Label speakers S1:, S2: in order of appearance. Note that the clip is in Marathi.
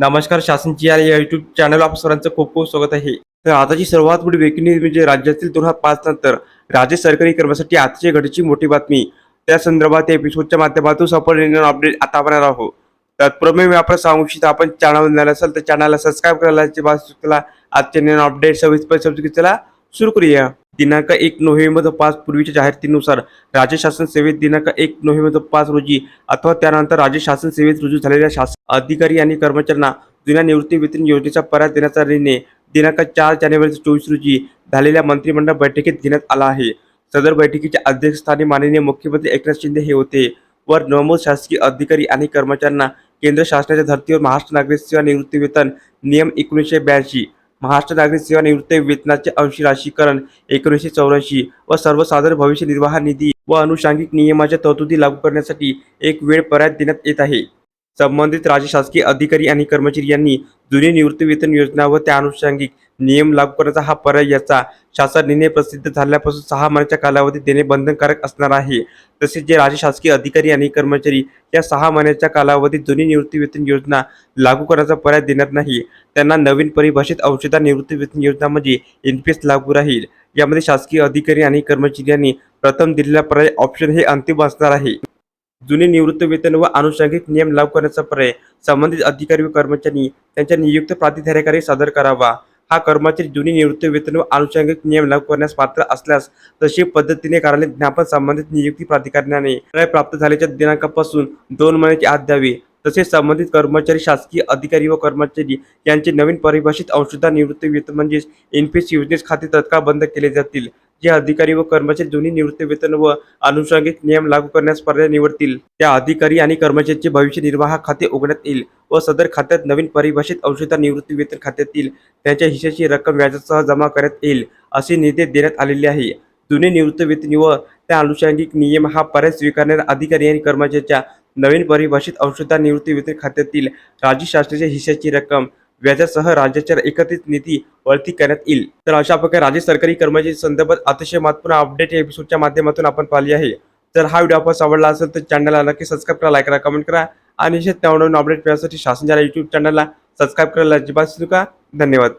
S1: नमस्कार शासनची या युट्यूब चॅनल आप सर्वांचं खूप खूप स्वागत आहे. तर आताची सर्वात मोठी ब्रेकिंग न्यूज म्हणजे राज्यातील दोन हजार पाच नंतर राज्य सरकारी कर्मासाठी आजची घडीची मोठी बातमी. त्या संदर्भात एपिसोडच्या माध्यमातून सफल अपडेट आता आपण आहोत. तत्पूर्वी मी आपण सांगू इच्छितो आपण चॅनल नसाल असेल तर चॅनलला सबस्क्राईब करायला चला आजचे नवीन अपडेट सविस्तर पैसे चला. सुरू करूया. दिनांक एक नोव्हेंबर पाच पूर्वीच्या जाहिरातीनुसार राज्य शासन सेवेत दिनांक एक नोव्हेंबर पाच रोजी अथवा त्यानंतर राज्य शासन सेवेत रुजू झालेल्या शासन अधिकारी आणि कर्मचाऱ्यांना जुन्या निवृत्ती वेतन योजनेचा पर्याय देण्याचा निर्णय दिनांक चार जानेवारी चोवीस रोजी झालेल्या मंत्रिमंडळ बैठकीत घेण्यात आला आहे. सदर बैठकीच्या अध्यक्षस्थानी माननीय मुख्यमंत्री एकनाथ शिंदे हे होते वर नवमोद शासकीय अधिकारी आणि कर्मचाऱ्यांना केंद्र शासनाच्या धर्तीवर महाराष्ट्र नागरिक सेवा निवृत्ती वेतन नियम एकोणीसशे ब्याऐंशी महाराष्ट्र नागरिक सेवा निवृत्ती वेतनाचे अंशी राशीकरण एकोणीसशे चौऱ्याऐंशी व सर्वसाधारण भविष्य निर्वाह निधी व अनुषंगिक नियमाच्या तरतुदी लागू करण्यासाठी एक वेळ पर्याय देण्यात येत आहे. संबंधित राज्य शासकीय अधिकारी आणि कर्मचारी यांनी जुनी निवृत्ती वेतन योजना व त्या अनुषंगिक नियम लागू करण्याचा हा पर्याय याचा शासन निर्णय प्रसिद्ध झाल्यापासून सहा महिन्याच्या कालावधीत देणे बंधनकारक असणार आहे. तसेच जे राज्य शासकीय अधिकारी आणि कर्मचारी या सहा महिन्याच्या कालावधीत जुनी निवृत्ती वेतन योजना लागू करण्याचा पर्याय देणार नाही त्यांना नवीन परिभाषित औषधा निवृत्ती वेतन योजना म्हणजे एन पी एस लागू राहील. यामध्ये शासकीय अधिकारी आणि कर्मचारी यांनी प्रथम दिलेला पर्याय ऑप्शन हे अंतिम असणार आहे. जुने निवृत्त वेतन व अनुषंगिक नियम लागू करण्याचा पर्याय संबंधित अधिकारी व कर्मचारी त्यांच्या नियुक्त प्राधिकाऱ्याकडे सादर करावा. हा कर्मचारी जुनी निवृत्त वेतन व अनुषंगिक नियम लागू करण्यास पात्र असल्यास तशी पद्धतीने कार्यालय ज्ञापन संबंधित नियुक्ती प्राधिकरणाने प्राप्त झाल्याच्या दिनांकापासून दोन महिन्याच्या आत द्यावे. तसेच संबंधित कर्मचारी शासकीय अधिकारी व कर्मचारी यांचे नवीन परिभाषित अंशदार निवृत्ती वेतन म्हणजेच एनपीएस योजनेस खाते तत्काळ बंद केले जातील. जे अधिकारी व कर्मचारी जुनी निवृत्ती वेतन व अनुषंगिक नियम लागू करण्यास पर्याय निवडतील. त्या अधिकारी आणि कर्मचाऱ्यांचे भविष्य निर्वाह खाते उघडण्यात येईल व सदर खात्यात नवीन परिभाषित अंशदार निवृत्ती वेतन खात्यातील त्यांच्या हिशाची रक्कम व्याजासह जमा करण्यात येईल असे निर्देश देण्यात आलेले आहे. जुने निवृत्ती वेतन व त्या अनुषंगिक नियम हा पर्याय स्वीकारणाऱ्या अधिकारी आणि कर्मचाऱ्याच्या नवीन परिभाषित अंशदार निवृत्ती वेतन खात्यातील राज्य शासनाच्या हिश्श्याची रक्कम व्याजासह राज्याच्या एकत्रित निधी वळती करण्यात येईल. तर अशा प्रकारे राज्य सरकारी कर्मचारी संदर्भात अतिशय महत्त्वपूर्ण अपडेट या एपिसोडच्या माध्यमातून आपण पाहिली आहे. जर हा व्हिडिओ आपण आवडला असेल तर चॅनलला नक्की सबस्क्राईब करा लाईक करा कमेंट करा आणि नवनवीन अपडेट मिळण्यासाठी शासनाच्या युट्यूब चॅनलला सबस्क्राईब करायला अजिबात विसरू नका. धन्यवाद.